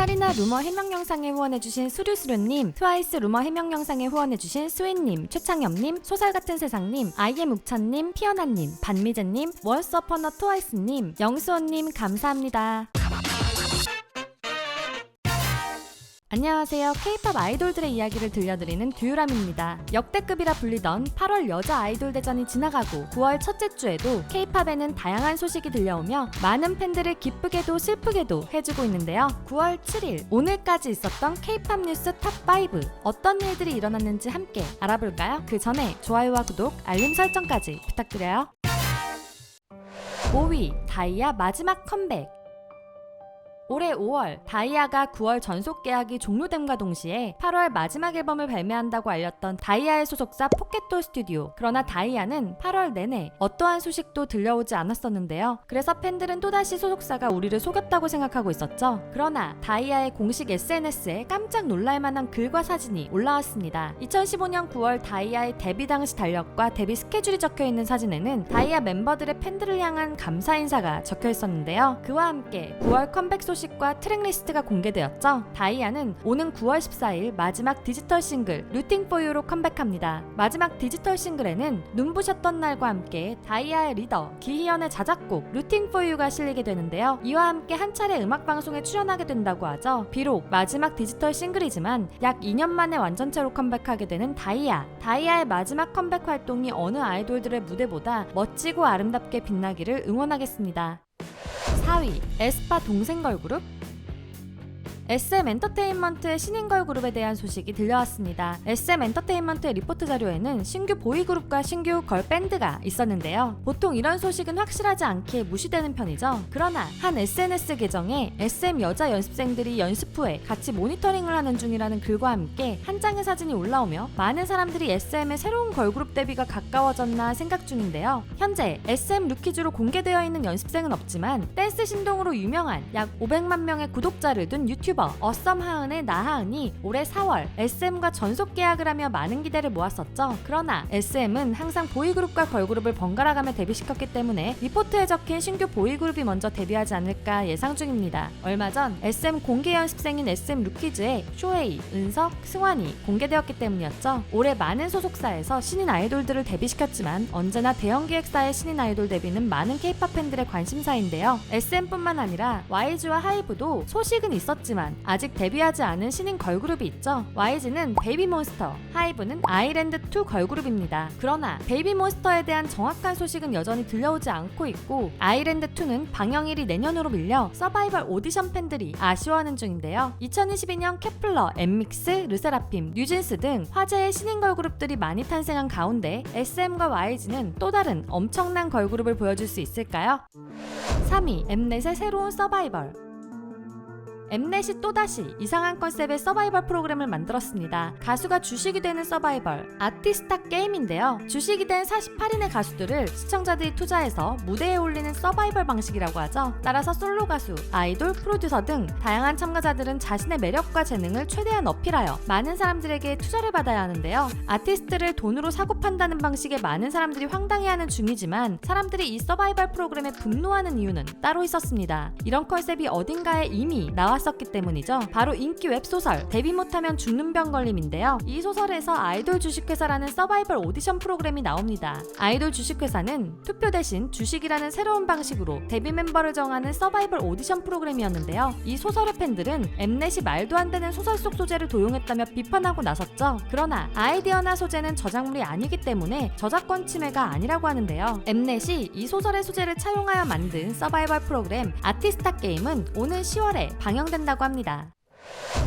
카리나 루머 해명 영상에 후원해주신 수류수류님, 트와이스 루머 해명 영상에 후원해주신 스윗님, 최창엽님, 소살같은 세상님, 아이엠 욱찬님, 피어나님, 반미재님, 원스어퍼너 트와이스님, 영수원님 감사합니다. 안녕하세요. K-팝 아이돌들의 이야기를 들려드리는 듀유람입니다. 역대급이라 불리던 8월 여자 아이돌 대전이 지나가고 9월 첫째 주에도 K-팝에는 다양한 소식이 들려오며 많은 팬들을 기쁘게도 슬프게도 해주고 있는데요. 9월 7일 오늘까지 있었던 K-팝 뉴스 탑 5 어떤 일들이 일어났는지 함께 알아볼까요? 그 전에 좋아요와 구독, 알림 설정까지 부탁드려요. 5위 다이아 마지막 컴백 올해 5월 다이아가 9월 전속 계약이 종료됨과 동시에 8월 마지막 앨범을 발매한다고 알렸던 다이아의 소속사 포켓돌 스튜디오. 그러나 다이아는 8월 내내 어떠한 소식도 들려오지 않았었는데요. 그래서 팬들은 또다시 소속사가 우리를 속였다고 생각하고 있었죠. 그러나 다이아의 공식 SNS에 깜짝 놀랄 만한 글과 사진이 올라왔습니다. 2015년 9월 다이아의 데뷔 당시 달력과 데뷔 스케줄이 적혀 있는 사진에는 다이아 멤버들의 팬들을 향한 감사 인사가 적혀 있었는데요. 그와 함께 9월 컴백 소식 과 트랙리스트가 공개되었죠. 다이아는 오는 9월 14일 마지막 디지털 싱글 루팅 포 유로 컴백합니다. 마지막 디지털 싱글에는 눈부셨던 날과 함께 다이아의 리더 기희연의 자작곡 루팅 포 유가 실리게 되는데요. 이와 함께 한 차례 음악 방송에 출연하게 된다고 하죠. 비록 마지막 디지털 싱글이지만 약 2년 만에 완전체로 컴백하게 되는 다이아. 다이아의 마지막 컴백 활동이 어느 아이돌들의 무대보다 멋지고 아름답게 빛나기를 응원하겠습니다. 4위 에스파 동생 걸그룹 SM 엔터테인먼트의 신인 걸 그룹에 대한 소식이 들려왔습니다. SM 엔터테인먼트의 리포트 자료에는 신규 보이그룹과 신규 걸밴드가 있었는데요. 보통 이런 소식은 확실하지 않게 무시되는 편이죠. 그러나 한 SNS 계정에 SM 여자 연습생들이 연습 후에 같이 모니터링을 하는 중이라는 글과 함께 한 장의 사진이 올라오며 많은 사람들이 SM의 새로운 걸그룹 데뷔가 가까워졌나 생각 중인데요. 현재 SM 루키즈로 공개되어 있는 연습생은 없지만 댄스 신동으로 유명한 약 500만 명의 구독자를 둔 유튜버 어썸 하은의 나하은이 올해 4월 SM과 전속 계약을 하며 많은 기대를 모았었죠. 그러나 SM은 항상 보이그룹과 걸그룹을 번갈아가며 데뷔시켰기 때문에 리포트에 적힌 신규 보이그룹이 먼저 데뷔하지 않을까 예상 중입니다. 얼마 전 SM 공개 연습생인 SM 루키즈의 쇼헤이, 은석, 승환이 공개되었기 때문이었죠. 올해 많은 소속사에서 신인 아이돌들을 데뷔시켰지만 언제나 대형 기획사의 신인 아이돌 데뷔는 많은 K-팝 팬들의 관심사인데요. SM뿐만 아니라 YG와 하이브도 소식은 있었 지만 아직 데뷔하지 않은 신인 걸그룹이 있죠. YG는 베이비몬스터, 하이브는 아이랜드2 걸그룹입니다. 그러나 베이비몬스터에 대한 정확한 소식은 여전히 들려오지 않고 있고 아이랜드2는 방영일이 내년으로 밀려 서바이벌 오디션 팬들이 아쉬워하는 중인데요. 2022년 케플러, 엠믹스, 르세라핌, 뉴진스 등 화제의 신인 걸그룹들이 많이 탄생한 가운데 SM과 YG는 또 다른 엄청난 걸그룹을 보여줄 수 있을까요? 3위 엠넷의 새로운 서바이벌 엠넷이 또다시 이상한 컨셉의 서바이벌 프로그램을 만들었습니다. 가수가 주식이 되는 서바이벌, 아티스타 게임인데요. 주식이 된 48인의 가수들을 시청자들이 투자해서 무대에 올리는 서바이벌 방식이라고 하죠. 따라서 솔로 가수, 아이돌, 프로듀서 등 다양한 참가자들은 자신의 매력과 재능을 최대한 어필하여 많은 사람들에게 투자를 받아야 하는데요. 아티스트를 돈으로 사고 판다는 방식에 많은 사람들이 황당해하는 중이지만 사람들이 이 서바이벌 프로그램에 분노하는 이유는 따로 있었습니다. 이런 컨셉이 어딘가에 이미 나왔 나왔었기 때문이죠. 바로 인기 웹소설 데뷔 못하면 죽는 병 걸림인데요. 이 소설에서 아이돌 주식회사라는 서바이벌 오디션 프로그램이 나옵니다. 아이돌 주식회사는 투표 대신 주식이라는 새로운 방식으로 데뷔 멤버를 정하는 서바이벌 오디션 프로그램이었는데요. 이 소설의 팬들은 엠넷이 말도 안 되는 소설 속 소재를 도용했다며 비판하고 나섰죠. 그러나 아이디어나 소재는 저작물이 아니기 때문에 저작권 침해가 아니라고 하는데요. 엠넷이 이 소설의 소재를 차용하여 만든 서바이벌 프로그램 아티스타 게임은 오는 10월에 방영 된다고 합니다.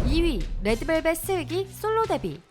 2위 레드벨벳 슬기 솔로 데뷔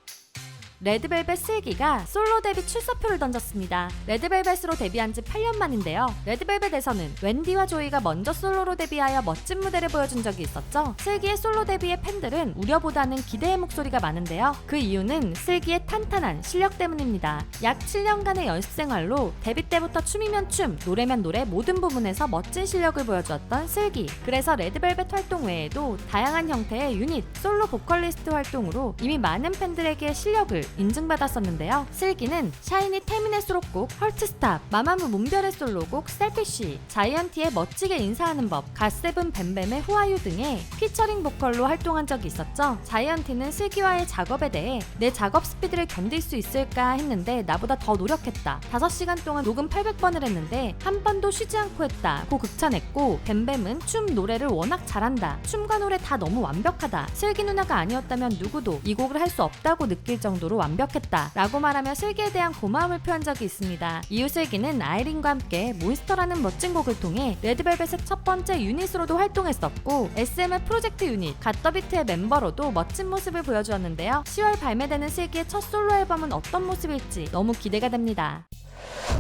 레드벨벳 슬기가 솔로 데뷔 출사표를 던졌습니다. 레드벨벳으로 데뷔한 지 8년 만인데요. 레드벨벳에서는 웬디와 조이가 먼저 솔로로 데뷔하여 멋진 무대를 보여준 적이 있었죠. 슬기의 솔로 데뷔의 팬들은 우려보다는 기대의 목소리가 많은데요. 그 이유는 슬기의 탄탄한 실력 때문입니다. 약 7년간의 연습 생활로 데뷔 때부터 춤이면 춤, 노래면 노래 모든 부분에서 멋진 실력을 보여주었던 슬기. 그래서 레드벨벳 활동 외에도 다양한 형태의 유닛, 솔로 보컬리스트 활동으로 이미 많은 팬들에게 실력을 인증받았었는데요. 슬기는 샤이니 태민의 수록곡 헐트스탑, 마마무 문별의 솔로곡 셀피쉬, 자이언티의 멋지게 인사하는 법, 갓세븐 뱀뱀의 후아유 등의 피처링 보컬로 활동한 적이 있었죠. 자이언티는 슬기와의 작업에 대해 내 작업 스피드를 견딜 수 있을까 했는데 나보다 더 노력했다. 5시간 동안 녹음 800번을 했는데 한 번도 쉬지 않고 했다. 고 극찬했고 뱀뱀은 춤 노래를 워낙 잘한다. 춤과 노래 다 너무 완벽하다. 슬기 누나가 아니었다면 누구도 이 곡을 할 수 없다고 느낄 정도로 완벽했다. 라고 말하며 슬기에 대한 고마움을 표한 적이 있습니다. 이후 슬기는 아이린과 함께 몬스터라는 멋진 곡을 통해 레드벨벳의 첫 번째 유닛으로도 활동했었고 SM의 프로젝트 유닛 갓더비트의 멤버로도 멋진 모습을 보여주었는데요. 10월 발매되는 슬기의 첫 솔로 앨범은 어떤 모습일지 너무 기대가 됩니다.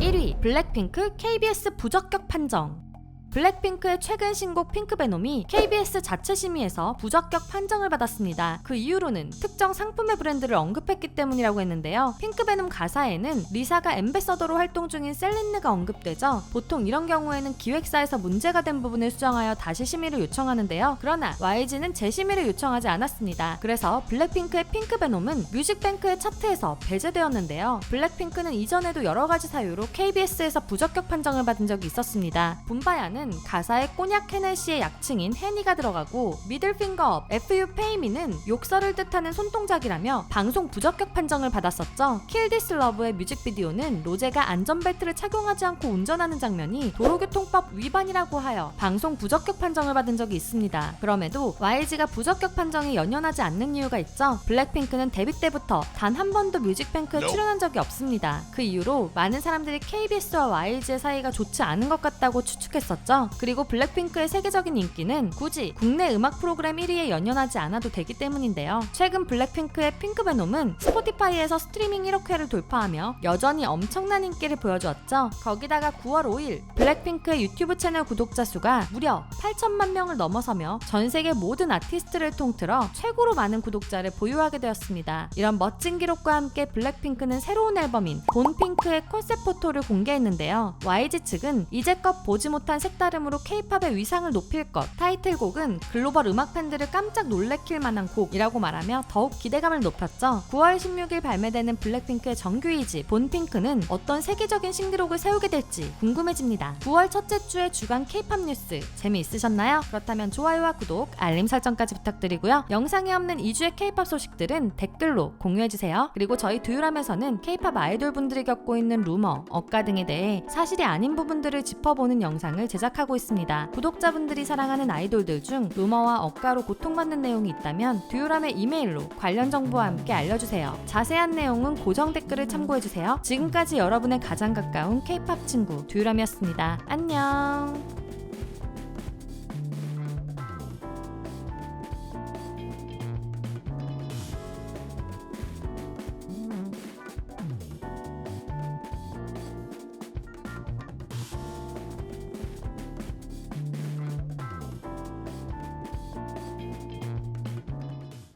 1위 블랙핑크 KBS 부적격 판정 블랙핑크의 최근 신곡 핑크베놈이 KBS 자체 심의에서 부적격 판정을 받았습니다. 그 이유로는 특정 상품의 브랜드를 언급했기 때문이라고 했는데요. 핑크베놈 가사에는 리사가 엠베서더로 활동 중인 셀린느가 언급되죠. 보통 이런 경우에는 기획사에서 문제가 된 부분을 수정하여 다시 심의를 요청하는데요. 그러나 YG는 재심의를 요청하지 않았습니다. 그래서 블랙핑크의 핑크베놈은 뮤직뱅크의 차트에서 배제되었는데요. 블랙핑크는 이전에도 여러 가지 사유로 KBS에서 부적격 판정을 받은 적이 있었습니다. 분바야는 가사에 꼬냑 헤네시의 약칭인 헤니가 들어가고 미들핑거업 FU 페이미는 욕설을 뜻하는 손동작이라며 방송 부적격 판정을 받았었죠. 킬디스 러브의 뮤직비디오는 로제가 안전벨트를 착용하지 않고 운전하는 장면이 도로교통법 위반이라고 하여 방송 부적격 판정을 받은 적이 있습니다. 그럼에도 YG가 부적격 판정에 연연하지 않는 이유가 있죠. 블랙핑크는 데뷔 때부터 단 한 번도 뮤직뱅크에 출연한 적이 없습니다. 그 이후로 많은 사람들이 KBS와 YG의 사이가 좋지 않은 것 같다고 추측했었죠. 그리고 블랙핑크의 세계적인 인기는 굳이 국내 음악 프로그램 1위에 연연하지 않아도 되기 때문인데요. 최근 블랙핑크의 핑크베놈은 스포티파이에서 스트리밍 1억 회를 돌파하며 여전히 엄청난 인기를 보여주었죠. 거기다가 9월 5일 블랙핑크의 유튜브 채널 구독자 수가 무려 8천만 명을 넘어서며 전 세계 모든 아티스트를 통틀어 최고로 많은 구독자를 보유하게 되었습니다. 이런 멋진 기록과 함께 블랙핑크는 새로운 앨범인 본핑크의 컨셉 포토를 공개했는데요. YG 측은 이제껏 보지 못한 색다 름으로 K-팝의 위상을 높일 것, 타이틀곡은 글로벌 음악 팬들을 깜짝 놀래킬 만한 곡이라고 말하며 더욱 기대감을 높였죠. 9월 16일 발매되는 블랙핑크의 정규 2집 본핑크는 어떤 세계적인 신기록을 세우게 될지 궁금해집니다. 9월 첫째 주의 주간 K-팝 뉴스 재미있으셨나요? 그렇다면 좋아요와 구독, 알림 설정까지 부탁드리고요. 영상에 없는 2주의 K-팝 소식들은 댓글로 공유해주세요. 그리고 저희 두유람에서는 K-팝 아이돌 분들이 겪고 있는 루머, 억가 등에 대해 사실이 아닌 부분들을 짚어보는 영상을 제작 하고 있습니다. 구독자분들이 사랑하는 아이돌들 중 루머와 억가로 고통받는 내용이 있다면 두유람의 이메일로 관련 정보와 함께 알려주세요. 자세한 내용은 고정 댓글을 참고해주세요. 지금까지 여러분의 가장 가까운 K-팝 친구 두유람이었습니다. 안녕.